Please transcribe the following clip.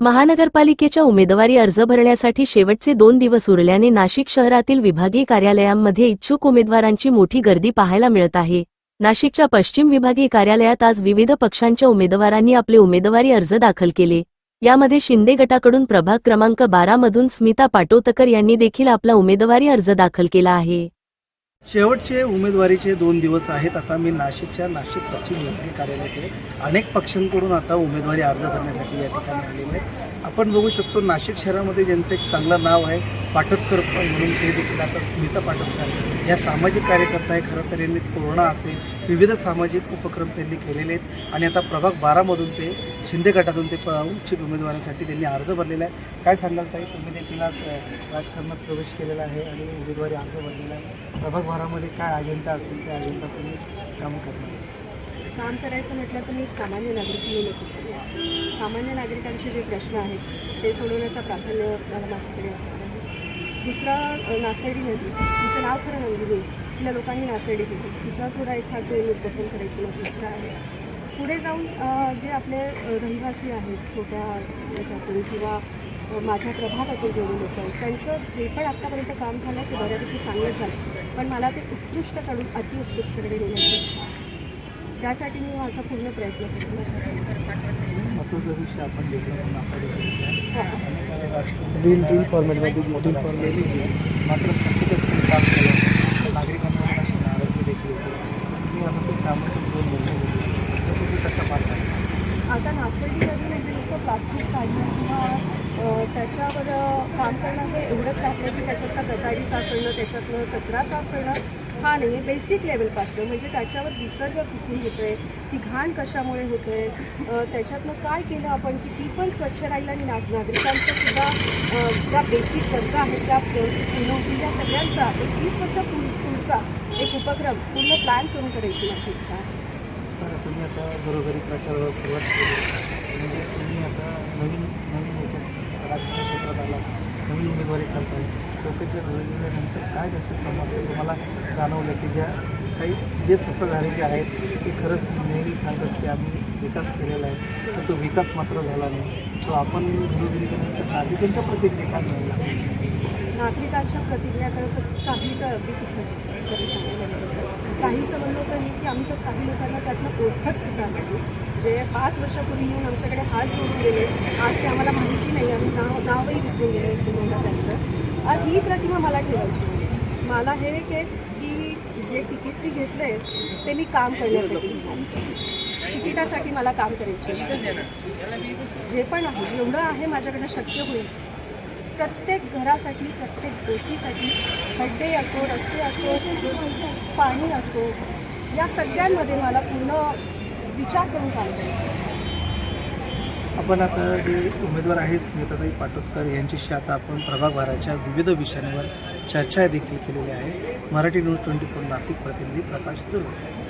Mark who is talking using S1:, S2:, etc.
S1: महानगरपालिकेच्या उमेदवारी अर्ज भरण्यासाठी शेवटचे दोन दिवस उरल्याने नाशिक शहरातील विभागीय कार्यालयांमध्ये इच्छुक उमेदवारांची मोठी गर्दी पाहायला मिळत आहे. नाशिकच्या पश्चिम विभागीय कार्यालयात आज विविध पक्षांच्या उमेदवारांनी आपले उमेदवारी अर्ज दाखल केले. यामध्ये शिंदे गटाकडून प्रभाग क्रमांक बारा मधून स्मिता पाटोतकर यांनी देखील आपला उमेदवारी अर्ज दाखल केला आहे.
S2: शेवटचे उमेदवारीचे दोन दिवस आहेत. आता मी नाशिकच्या नाशिक पश्चिम विभागीय कार्यालयात आहे अनेक पक्षांकडून आता उमेदवारी अर्ज करण्यासाठी या ठिकाणी आलेले आहेत आपण बघू शकतो नाशिक शहरामध्ये ज्यांचं एक चांगलं नाव आहे पाटतकर म्हणून ते देखील आता स्मिता पाटतकर. या सामाजिक कार्यकर्ता आहे खरं तर यांनी कोरोना असेल विविध सामाजिक उपक्रम त्यांनी केलेले आहेत. आणि आता प्रभाग बारामधून ते शिंदे गटातून ते प- उच्च उमेदवारांसाठी त्यांनी अर्ज भरलेला आहे. काय सांगाल ताई? तुम्ही देखील आज राजकारणात प्रवेश केलेला आहे आणि उमेदवारी अर्ज भरलेला आहे. प्रभाग बारामध्ये काय अजेंडा असेल त्या अजेंडा तुम्ही काम करणार
S3: काम करायचं म्हटलं तर मी एक सामान्य नागरिक म्हणूनच होतो सामान्य नागरिकांचे जे प्रश्न आहेत ते सोडवण्याचा प्राधान्य मला माझ्याकडे असणार आहे. दुसरा नासाडी नासेडी नदी तिचं नाव खरं नंदिनी तिला लोकांनी नासेडी दिली तिच्यावर थोडा एखाद दोन उद्घाटन करायची माझी इच्छा आहे. पुढे जाऊन जे आपले रहिवासी आहेत छोट्या याच्यातून किंवा माझ्या प्रभागातील जेवढे लोक आहेत त्यांचं जे पण आत्तापर्यंत काम झालं ते बऱ्यापैकी चांगलंच झालं पण मला ते उत्कृष्ट काढून अतिउत्कृष्टकडे नेण्याची इच्छा आहे. त्यासाठी मी माझा पूर्ण प्रयत्न करतो
S2: आहे.
S3: हां.
S2: ड्रील ड्रील फॉर्मॅटमध्ये मोठी मात्र सत्तेत पण काम केलं नागरिकांना अशी नाराजगी देखील होती तुम्ही आता ते कामाचं दोन निर्णय घेतले तर तुम्ही कसं पाहता
S3: आता नाचवडीमध्ये म्हणजे नुसतं प्लास्टिक काढणं किंवा त्याच्यावर काम करणं हे एवढंच राहतं की त्याच्यातला गटारी साफ करणं त्याच्यातलं कचरा साफ करणं हा नाही बेसिक लेवलपासनं म्हणजे त्याच्यावर विसर्ग कुठून होतो आहे ती घाण कशामुळे होते आहे त्याच्यातनं काय केलं आपण की ती पण स्वच्छ राहील आणि नाच नागरिकांचं सुद्धा ज्या बेसिक गरजा आहेत त्या पूर्ण होतील या सगळ्यांचा एक वीस वर्षा पुढ- पुढचा एक उपक्रम पूर्ण प्लॅन करून करायची माझी इच्छा आहे.
S2: बरं तुम्ही आता घरोघरी प्रचाराला सुरुवात केली. म्हणजे तुम्ही आता नवीन नवीन याच्यात राजकीय क्षेत्रात आला नवीन उमेदवारी करताय. लोकांच्या निवडल्यानंतर काय तसे समस्या तुम्हाला जाणवलं की ज्या काही जे सत्ताधारी जे आहेत ते खरंच नेहमी सांगतात की आम्ही विकास केलेला आहे तर तो विकास मात्र झाला नाही. तो आपण घरोघरी केल्यानंतर नागरिकांच्या प्रतिक्रिया काय मिळाला
S3: नागरिकांच्या प्रतिक्रिया तर काही तर अगदी काहीचं म्हणलं होतं हे की आम्ही तर काही लोकांना त्यातनं ओळखत सुद्धा नाही. जे पाच वर्षापूर्वी येऊन आमच्याकडे हात जोडून गेले आज ते आम्हाला माहिती नाही आम्ही नाव नावही विसरून गेले तुम्हाला त्यांचं. ही प्रतिमा मला ठेवायची मला हे की की जे तिकीट मी घेतलं आहे ते मी काम करण्यासाठी तिकिटासाठी मला काम करायची जे पण आहे जेवढं आहे माझ्याकडे शक्य होईल. प्रत्येक घरासाठी प्रत्येक गोष्टीसाठी खड्डे असो रस्ते असो पाणी असो या सगळ्यांमध्ये मला पूर्ण विचार करून काम
S2: आपण आता जे उमेदवार आहेत स्मिताताई पाटोदकर यांच्याशी आता आपण प्रभागभराच्या विविध विषयांवर चर्चा देखील केलेली आहे. Marathi news twenty four Nashik प्रतिनिधी प्रकाश दुर्वे.